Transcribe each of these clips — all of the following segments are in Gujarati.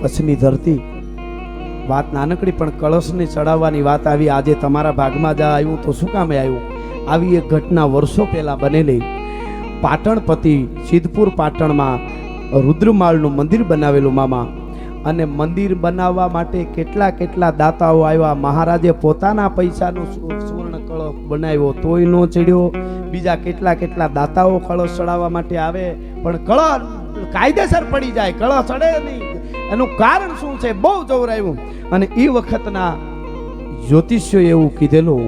કચ્છની ધરતી. વાત નાનકડી, પણ કળશને ચડાવવાની વાત આવી. આજે તમારા ભાગમાં જ આવ્યું તો શું કામે આવ્યું? આવી એક ઘટના વર્ષો પહેલાં બનેલી. પાટણપતિ સિદ્ધપુર પાટણમાં રુદ્રમાળનું મંદિર બનાવેલું, મામા. અને મંદિર બનાવવા માટે કેટલા કેટલા દાતાઓ આવ્યા. મહારાજે પોતાના પૈસાનું સુવર્ણ કળશ બનાવ્યો, તોય નો ચડ્યો. બીજા કેટલા કેટલા દાતાઓ કળશ ચડાવવા માટે આવે. પણ કળશ કાયદેસર પડી જાય. કળશ ચડે નહીં. એનું કારણ શું છે? બહુ જવરાયું. અને એ વખતના જ્યોતિષ્યો એવું કીધેલું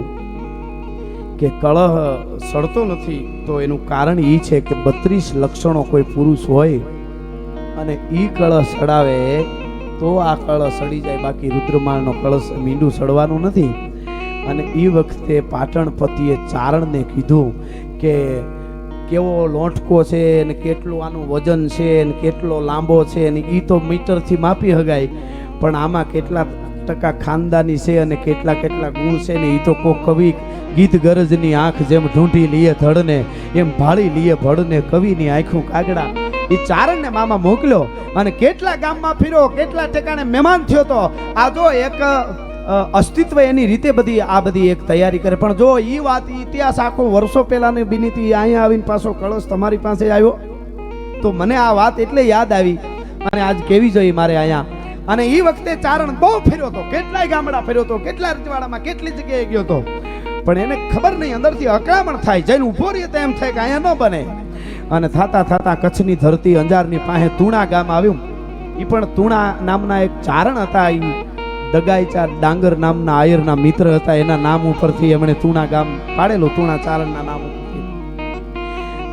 કે કળહ સડતો નથી, તો એનું કારણ એ છે કે બત્રીસ લક્ષણો કોઈ પુરુષ હોય અને એ કળશ સડાવે તો આ કળશ સડી જાય. બાકી રુદ્રમાળનો કળશ મીંડું સડવાનું નથી. અને એ વખતે પાટણપતિએ ચારણને કીધું કે કેવો લોટકો છે ને કેટલું આનું વજન છે ને કેટલો લાંબો છે ને એ તો મીટરથી માપી હગાય. પણ આમાં કેટલા ટકા ખાનદાની છે અને કેટલા કેટલા ગુણ છે ને એ તો કોઈ કવિ ગીત ગરજની આંખ જેમ ઢૂંઢી લીએ ધડને, એમ ભાળી લીએ ભડને કવિની આંખું કાગડા. એ ચારણને મામા મોકલ્યો અને કેટલા ગામમાં ફીરો કેટલા ઠેકાણે મહેમાન થયો તો? આ જો એક અસ્તિત્વ એની રીતે બધી આ બધી એક તૈયારી કરે. પણ જો એ વાત ઇતિહાસ આખો વર્ષો પહેલાની બીનીતી અહીંયા આવીને પાછો કળશ તમારી પાસે આવ્યો? તો મને આ વાત એટલે યાદ આવી. અને આજ કેવી જોઈએ મારે અહીંયા? અને એ વખતે ચારણ બહુ ફેર્યો હતો. કેટલાય ગામડા ફેર્યો હતો કેટલા રજવાડામાં કેટલી જગ્યાએ ગયો હતો. પણ એને ખબર નહીં, અંદરથી અકળામણ થાય. જઈને ઊભો રહીએ તો એમ થાય કે અહીંયા ન બને. અને થાતા થાતા કચ્છની ધરતી અંજારની પાસે તુણા ગામ આવ્યું. એ પણ તુણા નામના એક ચારણ હતા એ દગાઈચા ડાંગર નામના આયરના મિત્ર હતા. એના નામ ઉપરથી એમણે તુણા ગામ પાડેલું, તુણા ચારણના નામ ઉપરથી.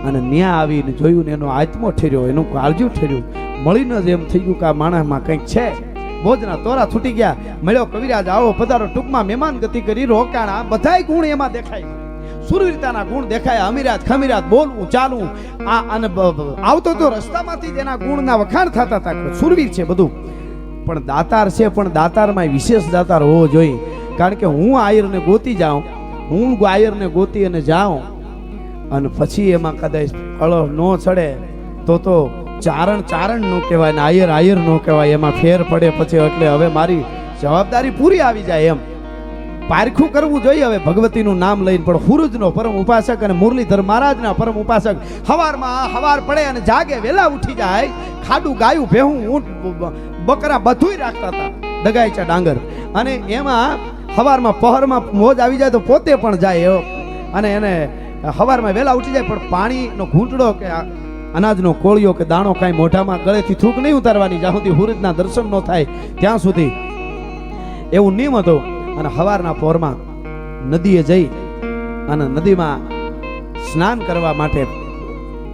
અને ન્યા આવીને જોયું ને એનો આત્મો ઠેર્યો, એનું કાળજું ઠેર્યું. મળીને જ એમ થઈ ગયું કે આ માણસમાં કંઈક છે. ભોજના તોરા છૂટી ગયા. મળ્યો કવિરાજ, આવો પધારો, ટૂંકમાં મહેમાન ગતિ કરી રોકાણા બધાય ગુણ એમાં દેખાય સુરવીરતાના ગુણ દેખાય. અમીરાત, ખમીરાત, બોલવું, ચાલવું. આ અને આવતો તો રસ્તામાંથી એના ગુણના વખાણ થતા હતા. સુરવીર છે બધું. પણ દાતાર છે, પણ દાતારમાં વિશેષ દાતાર હોવો જોઈએ. કારણ કે હું આયરને ગોતી જાઉં, હું આયરને ગોતી અને જાઉં, અને પછી એમાં કદાચ અળો ન ચડે, તો તો ચારણ ચારણ નો કહેવાય ને આયર આયર નો કહેવાય, એમાં ફેર પડે પછી એટલે હવે મારી જવાબદારી પૂરી આવી જાય એમ. પારખું કરવું જોઈએ હવે ભગવતીનું નામ લઈને, પણ હુરુજનો પરમ ઉપાસક અને મુરલીધર મહારાજના પરમ ઉપાસક હવારમાં હવાર પડે અને જાગે, વેલા ઉઠી જાય, ખાડું ગાયું ભેહું, ઊંટ બકરા બધુંય રાખતા હતા દગાઈચા ડાંગર. અને એમાં હવારમાં પહરમાં મોજ આવી જાય તો પોતે પણ જાય એવો. અને એને હવારમાં વહેલા ઉઠી જાય પણ પાણીનો ઘૂંટડો કે અનાજનો કોળિયો કે દાણો કાંઈ મોઢામાં ગળેથી થૂક નહીં ઉતારવાની, જ્યાં સુધી હુરજના દર્શન ન થાય, ત્યાં સુધી એવું નિયમ હતો. અને હવારના પહોરમાં નદીએ જઈ અને નદીમાં સ્નાન કરવા માટે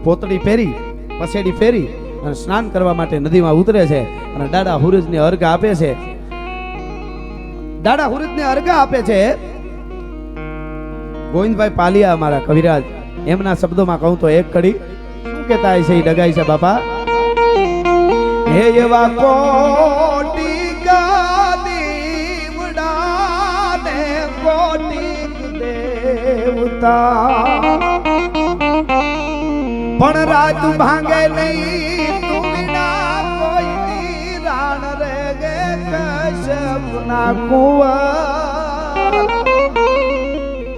પોતળી પહેરી, પસેડી ફેરી અને સ્નાન કરવા માટે નદીમાં ઉતરે છે અને દાદા હુરજને અર્ઘ આપે છે. દાદા હુરજને અર્ઘ આપે છે. ગોવિંદભાઈ પાલિયા અમારા કવિરાજ, એમના શબ્દોમાં કહું તો એક કડી. શું કહેતા છે એ ડગાય છે બાપા? હે એવા કોટી ગાદીવડા કોટી દેવતા. પણ રાત ભાંગે નહીં કશ્યપના કુંવર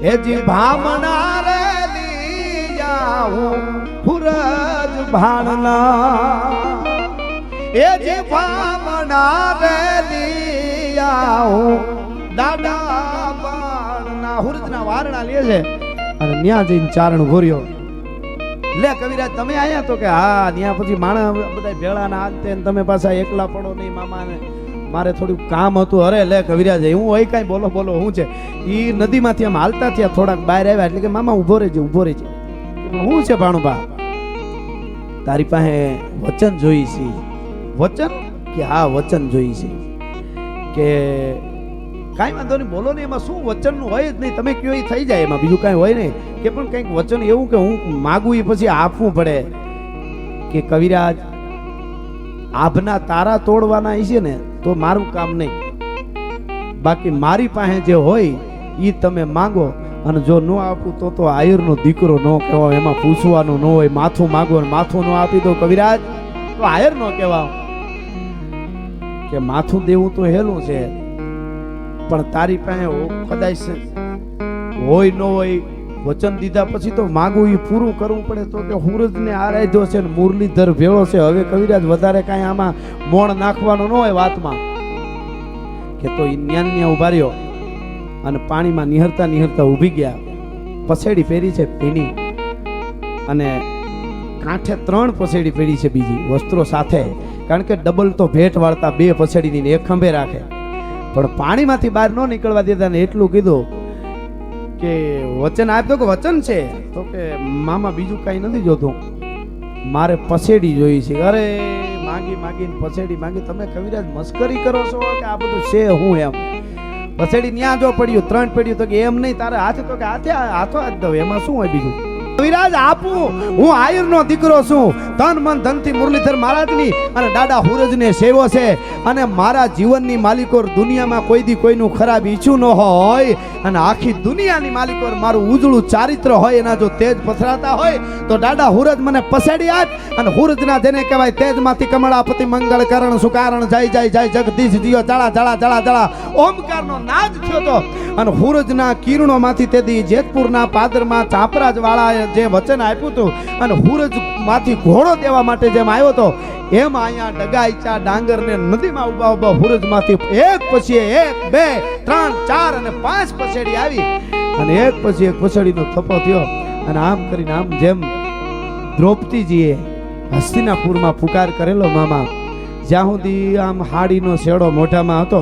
હેજી ભામના રે લીયાઉં ફુરજ ભાણના. હેજી ભામના રે લીયાઉં દાદા બાણના. હુરજના વારણા લે છે. અને ન્યા જઈને ચારણ ભોર્યો લે કવિરાજ, તમે આયા તો કે હા ત્યાં પછી માણસ બધા ભેળા ના તમે પાછા એકલા પડો નહીં મામા ને મારે થોડું કામ હતું. અરે લે કવિરાજ, હું હોય કાંઈ? બોલો બોલો, હું છે? ઈ નદીમાંથી આમ હાલતા થયા, થોડાક બહાર આવ્યા, એટલે કે મામા ઊભો રહેજે ઊભો રહેજે. હું છે ભાણુભા? તારી પાસે વચન જોઈ છે. વચન? કે હા, વચન જોઈ છે. કે કાંઈ વાંધો નહીં, બોલો ને, એમાં શું વચનનું હોય જ નહીં? તમે કયો એ થઈ જાય, એમાં બીજું કાંઈ હોય નહીં. કે પણ કંઈક વચન એવું કે હું માગું એ પછી આપવું પડે. કે કવિરાજ, આભના તારા તોડવાના છે ને તો મારું કામ નહીં. બાકી મારી પાસે જે હોય એ તમે માંગો. અને જો ન આપું તો તો આયુરનો દીકરો ન કહેવાય, એમાં પૂછવાનું ન હોય, માથું માગો માથું ન આપી દો કવિરાજ. તો આયર ન કહેવા કે માથું દેવું તો હેલું છે, પણ તારી પાસે કદાચ હોય ન હોય વચન દીધા પછી તો માગું એ પૂરું કરવું પડે તો કે હુરજને આરાધ્યો છે ને મુરલીધર ભેળો છે. હવે કવિરાજ વધારે કાંઈ આમાં મોણ નાખવાનો ન હોય વાતમાં. કે તો એ ન્યાન ન્યા ઊભા રહ્યો અને પાણીમાં નિહરતા નિહરતા ઊભી ગયા. પસેડી પહેરી છે પીણી અને કાંઠે ત્રણ પછેડી પહેરી છે બીજી, વસ્ત્રો સાથે. કારણ કે ડબલ તો ભેટ વાળતા બે પછેડીની એક ખંભે રાખે. પણ પાણીમાંથી બહાર ન નીકળવા દેતા ને એટલું કીધું કે વચન આપ્યો કે વચન છે? તો કે, મામા, બીજું કાંઈ નથી જોતું. મારે પસેડી જોઈ છે. અરે, માગી માગીને પસેડી માગી. તમે કવિરાજ મસ્કરી કરો છો કે આ બધું છે હું એમ? પસેડી ન્યા જો પડ્યું, ત્રણ પડ્યું તો કે એમ નહીં, તારે હાથે તો કે હાથે હાથો હાથ દઉં. એમાં શું હોય બીજું? કવિરાજ આપું. હું આયુર્નો દીકરો છું. તન મન ધનથી મુરલીધર મહારાજની અને દાદા હુરજને સેવો છે. અને મારા જીવનની માલિકોર દુનિયામાં કોઈ દી કોઈનું ખરાબ ઈચ્છું ન હોય. અને આખી દુનિયાની માલિકોર મારું ઉજળું ચારિત્ર હોય, એના જો તેજ પથરાતા હોય, તો દાદા હુરજ મને પસેડી આપ. અને હુરજના જેને કહેવાય તેજમાંથી કમળાપતિ મંગળ કરણ સુકારણ જય જય જય, જગદીશ દિયો જળા જળા જળા જળા ઓમકારનો નાદ થયો તો. અને હુરજના કિરણોમાંથી તેથી જેતપુરના પાદરમાં ચાપરાજ વાળાએ જે વચન આપ્યું હતું અને હુરજમાંથી ઘોડો દેવા માટે જેમ આવ્યો હતો, એમ અહીંયા ડગાઈચા ડાંગરને નદીમાં ઊભા ઊભા હુરજમાંથી એક પછી એક, બે, ત્રણ, ચાર અને પાંચ પછેડી આવી. અને એક પછી એક પછેડીનો થપ્પો થયો. અને આમ કરીને આમ જેમ દ્રૌપદીજીએ હસ્તિનાપુરમાં પુકાર કરેલો મામા, જ્યાં સુધી આમ હાડીનો શેડો મોઢામાં હતો,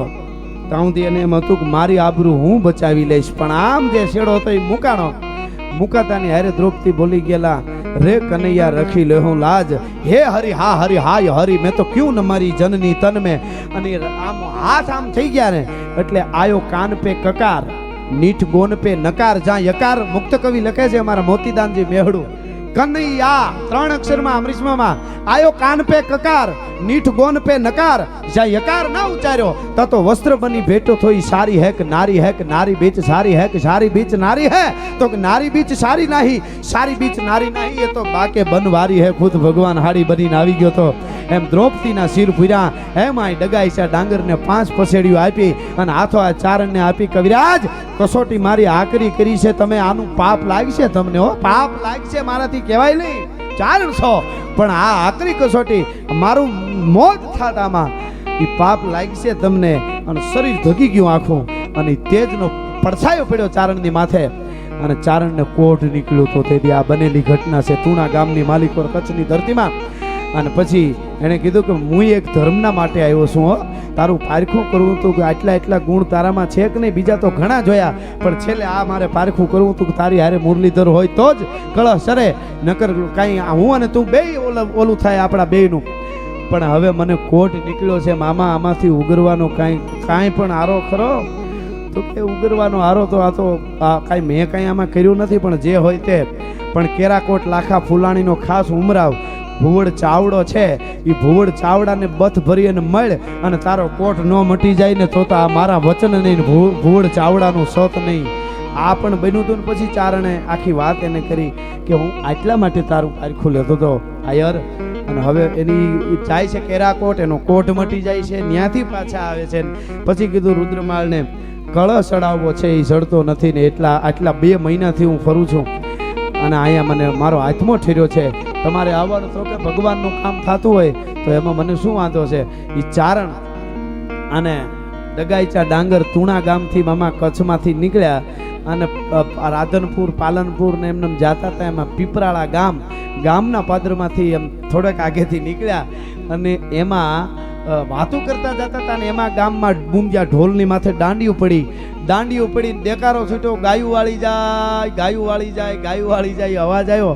ત્યાં સુધી એને એમ હતું કે મારી આબરૂ હું બચાવી લઈશ. પણ આમ જે શેડો હતો એ મુકાણો મુકાતાની હારે દ્રૌપદી બોલી ગયેલા, રે કનૈયા, રખી લે હું લાજ. હે હરી, હા હરી, હાય હરી, મેં તો ક્યું ન મારી જનની તન મે? અને આમ હાથ આમ થઈ ગયા ને, એટલે આયો કાન પે કકાર, નીઠ ગોન પે નકાર, જ્યાં યકાર મુક્ત કવિ લખે છે અમારા મોતીદાનજી મેહડું. કનૈયા ત્રણ અક્ષરમાં અમરીશમાં આયો કાન પે કકાર, નીઠ ગોન પે નકાર, જ્યાં યકાર ના ઉચ્ચાર્યો. તા તો વસ્ત્ર બની ભેટો થોઈ, સારી હેક, નારી હેક, નારી બીચ, સારી હેક, સારી બીચ, નારી હે. તો નારી બીચ, સારી નાહી, સારી બીચ, નારી નાહી, એ તો બાકે બનવારી હે, ખુદ ભગવાન હાડી બનીને આવી ગયો તો. એમ દ્રૌપદીના શિર ફૂર્યા એમાંય ડગાઈ છે ડાંગરને પાંચ પસેડીઓ આપી અને હાથો આ ચારણને આપી કવિરાજ કસોટી મારી આકરી કરી છે, તમે આનું પાપ લાગશે તમને, હો. પાપ લાગશે મારાથી કહેવાય નહીં. ચારણ છો. પણ આ આકરી કસોટી મારું મોત થાત આમાં. એ પાપ લાગશે તમને અને શરીર ધગી ગયું આખું. અને તેજનો પડછાયો પડ્યો ચારણની માથે. અને ચારણને કોઢ નીકળ્યું તો તેથી આ બનેલી ઘટના છે તુણા ગામની માલિકોર કચ્છની ધરતીમાં. અને પછી એણે કીધું કે હું એક ધર્મના માટે આવ્યો છું, હો. તારું પારખું કરવું હતું કે આટલા એટલા ગુણ તારામાં છે કે નહીં? બીજા તો ઘણા જોયા. પણ છેલ્લે આ મારે પારખું કરવું હતું કે તારી હારે મુરલીધર હોય તો જ કળશ સરે નકર કાંઈ હું અને તું બે ઓલું થાય આપણા બેયનું. પણ હવે મને કોટ નીકળ્યો છે, મામા આમાંથી ઉગરવાનો કાંઈ કાંઈ પણ આરો ખરો? તો કે ઉગરવાનો આરો તો આ તો, આ કાંઈ મેં કાંઈ આમાં કર્યું નથી, પણ જે હોય તે. પણ કેરાકોટ લાખા ફૂલાણીનો ખાસ ઉમરાવ. ભુવડ ચાવડો છે. એ ભુવડ ચાવડાને બથ ભરી અને મળ અને તારો કોટ ન મટી જાય ને તો તો આ મારા વચન નહીં ભુવડ ચાવડાનું સત નહીં. આ પણ બન્યું હતું ને પછી ચારણે આખી વાત એને કરી કે હું આટલા માટે તારું પારખું લેતો હતો આયર. અને હવે એની જાય છે કેરાકોટ એનો કોટ મટી જાય છે ત્યાંથી પાછા આવે છે. પછી કીધું રુદ્રમાળને કળશ ચડાવવો છે એ ચડતો નથી ને એટલા, આટલા બે મહિનાથી હું ફરું છું. અને અહીંયા મને મારો હાથમાં ઠેર્યો છે. તમારે આવવાનું તો કે ભગવાનનું કામ થતું હોય, તો એમાં મને શું વાંધો છે? એ ચારણ અને ડગાઈચા ડાંગર તુણા ગામથી મામા કચ્છમાંથી નીકળ્યા અને રાધનપુર, પાલનપુર ને એમને એમ જાતા હતા. એમાં પીપરાળા ગામ, ગામના પાદરમાંથી એમ થોડાક આગેથી નીકળ્યા અને એમાં વાતો કરતા જતા હતા ને એમાં ગામમાં બૂમજા ઢોલની માથે દાંડિયું પડી. દાંડિયું પડી દેકારો છૂટ્યો, ગાયું વાળી જાય, ગાયું વાળી જાય, ગાયું વાળી જાય અવાજ આવ્યો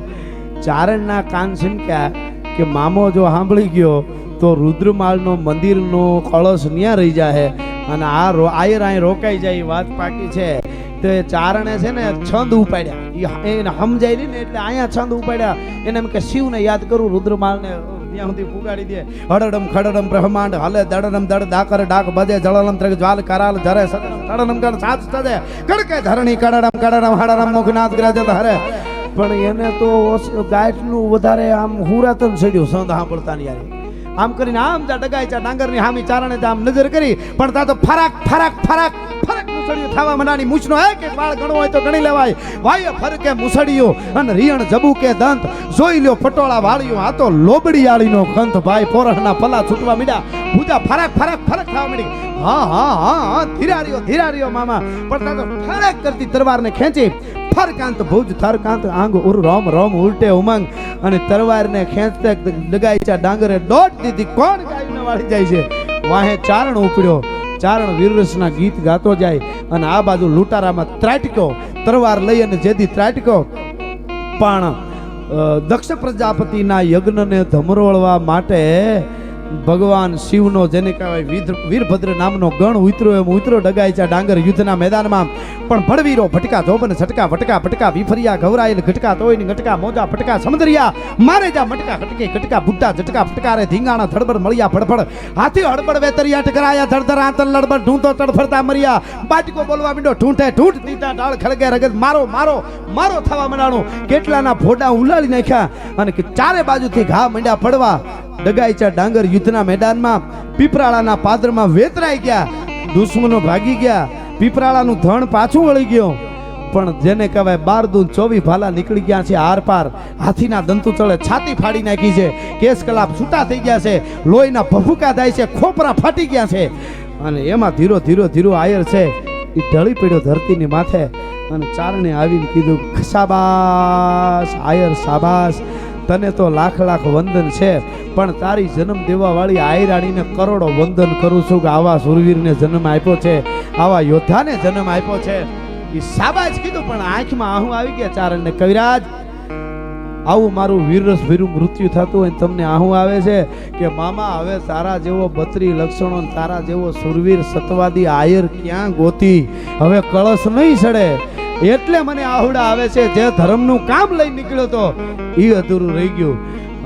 ચારણના કાન છનક્યા કે મામો જો સાંભળી ગયો તો રુદ્રમાળનો મંદિરનો કળશ ન્યા રહી જાય અને આ આયર આય રોકાઈ જાય વાત પાકી છે. તો એ ચારણે છે ને છંદ ઉપાડ્યા. એને સમજાય ને એટલે અહીંયા છંદ ઉપાડ્યા. એને એમ કે શિવને યાદ કરું રુદ્રમાળને. ત્યાં સુધી ફુગાડી દે. હડડમ ખડડમ બ્રહ્માંડ, હલે દડડમ દડ, દાકર ડાક બજે જળલમ ત્રગ જ્વાલ કરાલ ધરે સડડમ કણ સાત સદે. કડકે ધરણી કડડમ કડડમ હડડમ મુખનાથ ગ્રજત હરે. પણ એને તો ગાયટનું વધારે આમ હુરાતન સડ્યું, સંત સાંભળતા ની યાર. આમ કરીને આમ જા ડગાઈ ચા ડાંગરની હામી ચારણે આમ નજર કરી, પણ તા તો ફરાક ફરાક ફરાક, ફરક. મુસળિયું થવા મનાની મૂછનો હે કે વાળ ગણવો હોય તો ગણી લેવાય. વાય ફરકે મુસળિયો અને રિયણ જબુકે દંત. જોઈ લ્યો પટોળા વાળ્યો આ તો લોબડીયાળીનો કંથ ભાઈ. પોરહના પલા છૂટવા મીડ્યા. પૂજા ફરક ફરક ફરક થવા માંડી. હા હા હા હા ધીરાર્યો ધીરાર્યો મામા. પણ તા ફરક કરતી તરવારને ખેંચી. ફરકાંત ભુજ, થરકાંત, આંગ, ઉર, રોમ રોમ, ઉલટે ઉમંગ. અને તરવારને ખેંચતા ડગાઈ ચા ડાંગરે દોટ દીધી. કોણ ગાયને વાળી જાય છે? વાહે ચારણ ઉપડ્યો. ચારણ વીરરસના ગીત ગાતો જાય અને આ બાજુ લૂંટારામાં ત્રાટક્યો, તરવાર લઈ અને જેથી ત્રાટક્યો. પણ દક્ષ પ્રજાપતિના યજ્ઞને ધમરોળવા માટે ભગવાન શિવનો જેને કહેવાય વીરભદ્ર નામનો ગણ ઉતર્યો, એમ ઉતરો ડગાય છે ડાંગર યુદ્ધના મેદાનમાં. પણ ભડવીરો ભટકા જોબન છટકા વટકા પટકા વિફરિયા, ગવરાયેલ, ઘટકા તોયની ઘટકા મોજા, ફટકા સમદરિયા. મારે જા મટકા ખટકે, ઘટકા બુટ્ટા ઝટકા ફટકારે, ધીંગાણા, ધડબડ, મળ્યા ફડફડ હાથી હડબડ વેતરિયા ટકરાયા ધડધર આંતર લડબડ ઢૂંઢો, તડફડતા, મર્યા. બાટકો બોલવા મીડો ઠૂંઠે ઢૂંઢ, દીધા ડાળ ખળગે, રગત, મારો મારો મારો થવા મંડાણું. કેટલાના ફોડા ઉલાળી નાખ્યા અને ચારે બાજુથી ઘા મંડ્યા, પડવા. ડગાઈ ચા ડાંગર યુદ્ધના મેદાનમાં પીપરાળાના પાદરમાં વેતરાઈ ગયા, દુશ્મનો ભાગી ગયા, પીપરાળાનું ધણ પાછું વળી ગયું. પણ જેને કહેવાય બાર દૂન ચોવી ભાલા નીકળી ગયા છે આર પાર. હાથીના દંતુ ચડે છાતી ફાડી નાખી છે, કેસ કલાપ છૂટા થઈ ગયા છે, લોહીના ભભૂકા થાય છે, ખોપરા ફાટી ગયા છે. અને એમાં ધીરો ધીરો ધીરો આયર છે, એ ઢળી પડ્યો ધરતીની માથે. અને ચારણે આવીને કીધું સાબાસ આયર શાબાશ તને તો લાખ લાખ વંદન છે, પણ તારી જન્મ દેવાવાળી આયરાણીને કરોડો વંદન કરું છું કે આવા સુરવીરને જન્મ આપ્યો છે, આવા યોદ્ધાને જન્મ આપ્યો છે. એ શાબાશ કીધું, પણ આંખમાં આહું આવી ગયા ચારણને. કવિરાજ, આવું મારું વીરરસ ભીરું મૃત્યુ થતું હોય તમને આહું આવે છે કે મામા, હવે તારા જેવો બત્રી લક્ષણો તારા જેવો સુરવીર સતવાદી આયર ક્યાં ગોતી? હવે કળશ નહીં સડે. એટલે મને આહુડા આવે છે, જે ધર્મનું કામ લઈ નીકળ્યો તો એ અધૂરું રહી ગયું.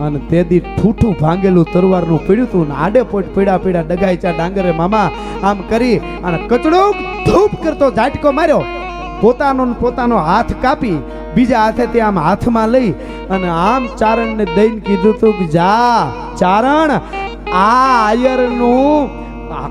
અને તે દી ઠૂઠું ભાંગેલું તરવારનું પીડ્યું હતું ને આડે પોટ પીડા પીડા ડગાઈ ચા ડાંગરે, મામા, આમ કરી. અને કચડો ધૂપ કરતો ઝાટકો માર્યો. પોતાનો પોતાનો હાથ કાપી, બીજા હાથે તે આમ હાથમાં લઈ અને આમ ચારણને દઈને કીધું તું કે, જા, ચારણ, આ આયરનું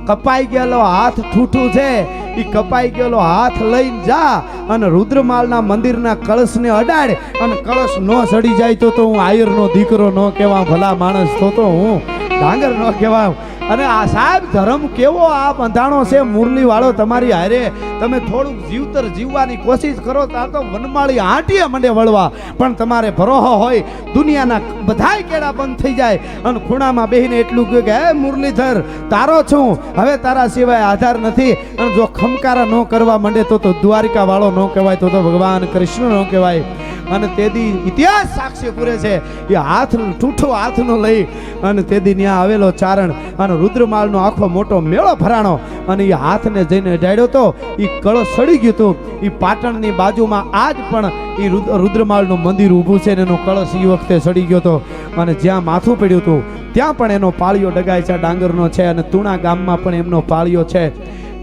કપાઈ ગયેલો હાથ ઠૂઠું છે. એ કપાઈ ગયેલો હાથ લઈને જા અને રુદ્રમાલના મંદિરના કળશને અડાડ અને કળશ ન સડી જાય તો તો હું આયરનો દીકરો ન કહેવા ભલા માણસ તો તો હું ડાંગર ન કહેવા અને આ સાહેબ, ધર્મ કેવો આ બંધાણો છે? મુરલી વાળો તમારી હારે તમે થોડુંક જીવતર જીવવાની કોશિશ કરો, ત્યાં તો વનમાળી આંટીએ મંડે વળવા. પણ તમારે ભરોહો હોય, દુનિયાના બધાય કેળા બંધ થઈ જાય. અને ખૂણામાં બેહીને એટલું કહ્યું કે, હે મુરલીધર, તારો છું. હવે તારા સિવાય આધાર નથી. અને જો ખમકારા ન કરવા માંડે તો તો દ્વારિકા વાળો ન કહેવાય, તો તો ભગવાન કૃષ્ણ ન કહેવાય. અને તેદી ઇતિહાસ સાક્ષી પૂરે છે. એ હાથ, ઠૂઠો હાથનો લઈ અને તેદી ત્યાં આવેલો ચારણ. અને રુદ્રમાલનો આખો મોટો મેળો ભરાણો. અને એ હાથને જઈને ડાળ્યો તો એ કળશ સડી ગયું હતું એ પાટણની બાજુમાં આજ પણ એ રુદ્રમાલનું મંદિર ઊભું છે ને એનો કળશ એ વખતે સડી ગયો હતો અને જ્યાં માથું પડ્યું હતું ત્યાં પણ એનો પાળિયો ડગાય છે, ડાંગરનો છે અને તુણા ગામમાં પણ એમનો પાળિયો છે.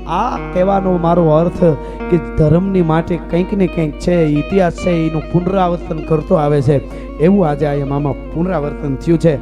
આ કહેવાનો મારો અર્થ કે ધર્મની માટે કંઈક ને કંઈક છે, ઇતિહાસ છે, એનું પુનરાવર્તન કરતો આવે છે. એવું આજે આ મામા પુનરાવર્તન થયું છે.